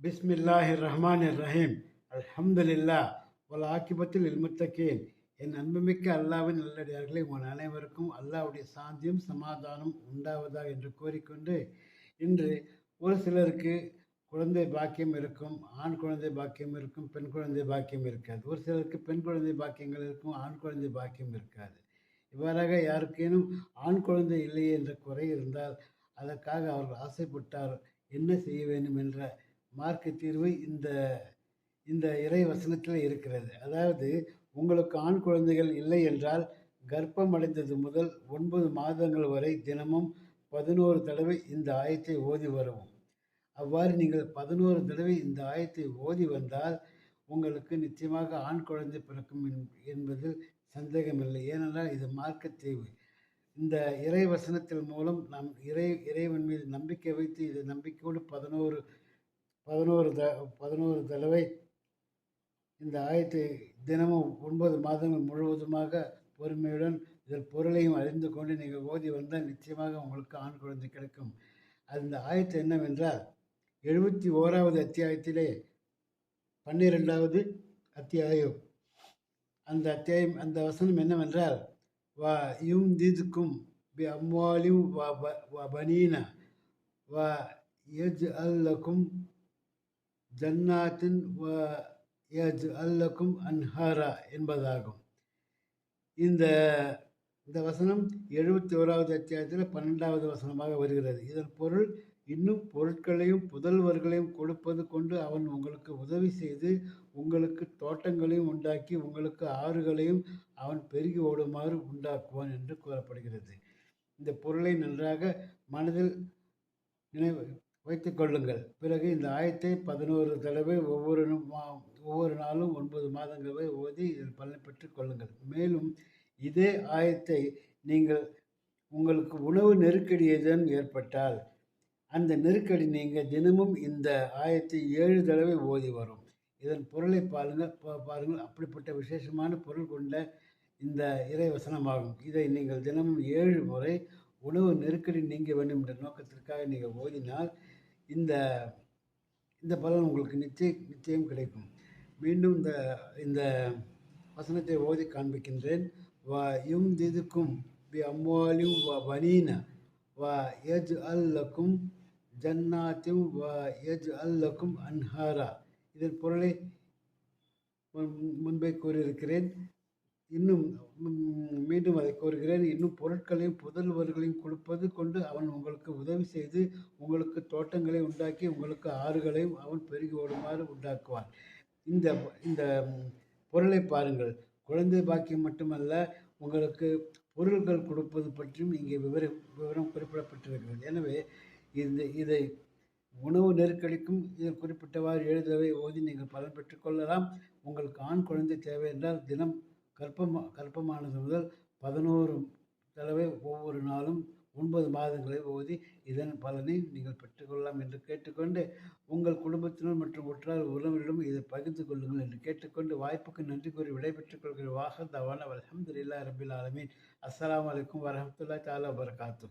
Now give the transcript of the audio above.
பிஸ்மில்லாஹிர் ரஹ்மான் ரஹீம் அல்ஹம்துலில்லா வல் ஆக்கிபத்தில் இல்முத்தகீன் என் அன்புமிக்க அல்லாவின் நல்லடியார்களே உங்கள் அனைவருக்கும் அல்லாவுடைய சாந்தியும் சமாதானம் உண்டாவதா என்று கூறிக்கொண்டு இன்று ஒரு சிலருக்கு குழந்தை பாக்கியம் இருக்கும் ஆண் குழந்தை பாக்கியம் இருக்கும் பெண் குழந்தை பாக்கியம் இருக்காது. ஒரு சிலருக்கு பெண் குழந்தை பாக்கியங்கள் இருக்கும் ஆண் குழந்தை பாக்கியம் இருக்காது. இவ்வாறாக யாருக்கேனும் ஆண் குழந்தை இல்லையே என்ற குறை இருந்தால் அதற்காக அவர்கள் ஆசைப்பட்டார் என்ன செய்ய வேண்டும் என்ற மார்க்க தீர்வு இந்த இந்த இறை வசனத்தில் இருக்கிறது. அதாவது உங்களுக்கு ஆண் குழந்தைகள் இல்லை என்றால் கர்ப்பம் அடைந்தது முதல் ஒன்பது மாதங்கள் வரை தினமும் பதினோரு தடவை இந்த ஆயத்தை ஓதி வரவும். அவ்வாறு நீங்கள் பதினோரு தடவை இந்த ஆயத்தை ஓதி வந்தால் உங்களுக்கு நிச்சயமாக ஆண் குழந்தை பிறக்கும் என்பதில் சந்தேகமில்லை. ஏனென்றால் இது மார்க்க தீவு இந்த இறை வசனத்தின் மூலம் நம் இறை இறைவன் மீது நம்பிக்கை வைத்து இது நம்பிக்கையோடு பதினோரு பதினோரு த பதினோரு தடவை இந்த ஆயத்தை தினமும் ஒன்பது மாதங்கள் முழுவதுமாக பொறுமையுடன் இதன் பொருளையும் அறிந்து கொண்டு நீங்கள் ஓதி வந்தால் நிச்சயமாக உங்களுக்கு ஆண் குழந்தை கிடைக்கும். அந்த ஆயத்து என்னவென்றால் எழுபத்தி ஓராவது அத்தியாயத்திலே பன்னிரெண்டாவது அத்தியாயம். அந்த அத்தியாயம் அந்த வசனம் என்னவென்றால் வா யும் தீதுக்கும் பி அம்வாலியும் வ பனீன வ எஜ் அல்லக்கும் ஜன்னாத்தின் வ அல்லக்கும் அன்ஹாரா என்பதாகும். இந்த இந்த வசனம் எழுபத்தி ஓராவது அத்தியாயத்தில் பன்னெண்டாவது வசனமாக வருகிறது. இதன் பொருள் இன்னும் பொருட்களையும் புதல்வர்களையும் கொடுப்பது கொண்டு அவன் உங்களுக்கு உதவி செய்து உங்களுக்கு தோட்டங்களையும் உண்டாக்கி உங்களுக்கு ஆறுகளையும் அவன் பெருகி ஓடுமாறு உண்டாக்குவான் என்று கூறப்படுகிறது. இந்த பொருளை நன்றாக மனதில் நினைவு வைத்து கொள்ளுங்கள். பிறகு இந்த ஆயத்தை பதினோரு தடவை ஒவ்வொரு ஒவ்வொரு நாளும் ஒன்பது மாதங்களை ஓதி இதில் பலன் பெற்றுக் கொள்ளுங்கள். மேலும் இதே ஆயத்தை நீங்கள் உங்களுக்கு உணவு நெருக்கடி ஏதேனும் ஏற்பட்டால் அந்த நெருக்கடி நீங்கள் தினமும் இந்த ஆயத்தை ஏழு தடவை ஓதி வரும். இதன் பொருளை பாருங்கள் பாருங்கள். அப்படிப்பட்ட விசேஷமான பொருள் கொண்ட இந்த இறைவசனமாகும். இதை நீங்கள் தினமும் ஏழு முறை உணவு நெருக்கடி நீங்க வேண்டும் என்ற நோக்கத்திற்காக நீங்கள் ஓதினால் இந்த இந்த பலன் உங்களுக்கு நிச்சயம் நிச்சயம் கிடைக்கும். மீண்டும் இந்த இந்த வசனத்தை ஓதி காண்பிக்கின்றேன். வ யும் திதுக்கும் பி அம்மாலியும் வ வனீன வ எஜ் அல்லக்கும் ஜன்னாத்திம் வ எஜ் அல்லக்கும் அன்ஹாரா. இதன் பொருளை முன்பே கூறியிருக்கிறேன். இன்னும் மீண்டும் அதை கூறுகிறேன் இன்னும் பொருட்களையும் புதல்வர்களையும் கொடுப்பது கொண்டு அவன் உங்களுக்கு உதவி செய்து உங்களுக்கு தோட்டங்களை உண்டாக்கி உங்களுக்கு ஆறுகளையும் அவன் பெருகி ஓடுமாறு உண்டாக்குவான். இந்த இந்த பொருளை பாருங்கள். குழந்தை பாக்கியம் மட்டுமல்ல உங்களுக்கு பொருள்கள் கொடுப்பது பற்றியும் இங்கே விவர விவரம் குறிப்பிடப்பட்டிருக்கிறது. எனவே இந்த இதை உணவு நெருக்கடிக்கும் இதில் குறிப்பிட்டவாறு எழுதவை ஓதி நீங்கள் பலன் பெற்றுக்கொள்ளலாம் உங்களுக்கு ஆண் குழந்தை தேவை என்றால் தினம் கற்பமா கற்பமானது முதல் பதினோரு தடவை ஒவ்வொரு நாளும் ஒன்பது மாதங்களை ஓதி இதன் பலனை நீங்கள் பெற்றுக்கொள்ளலாம் என்று கேட்டுக்கொண்டு உங்கள் குடும்பத்தினர் மற்றும் உற்றார் உறவினரிடம் இதை பகிர்ந்து கொள்ளுங்கள் என்று கேட்டுக்கொண்டு வாய்ப்புக்கு நன்றி கூறி விடைபெற்றுக் கொள்கிற வாக தவான அலமதுல்லா ரபில் ஆலமீன். அஸ்லாம் வலைக்கம் வரமத்துல்லா தாலா வரகாத்து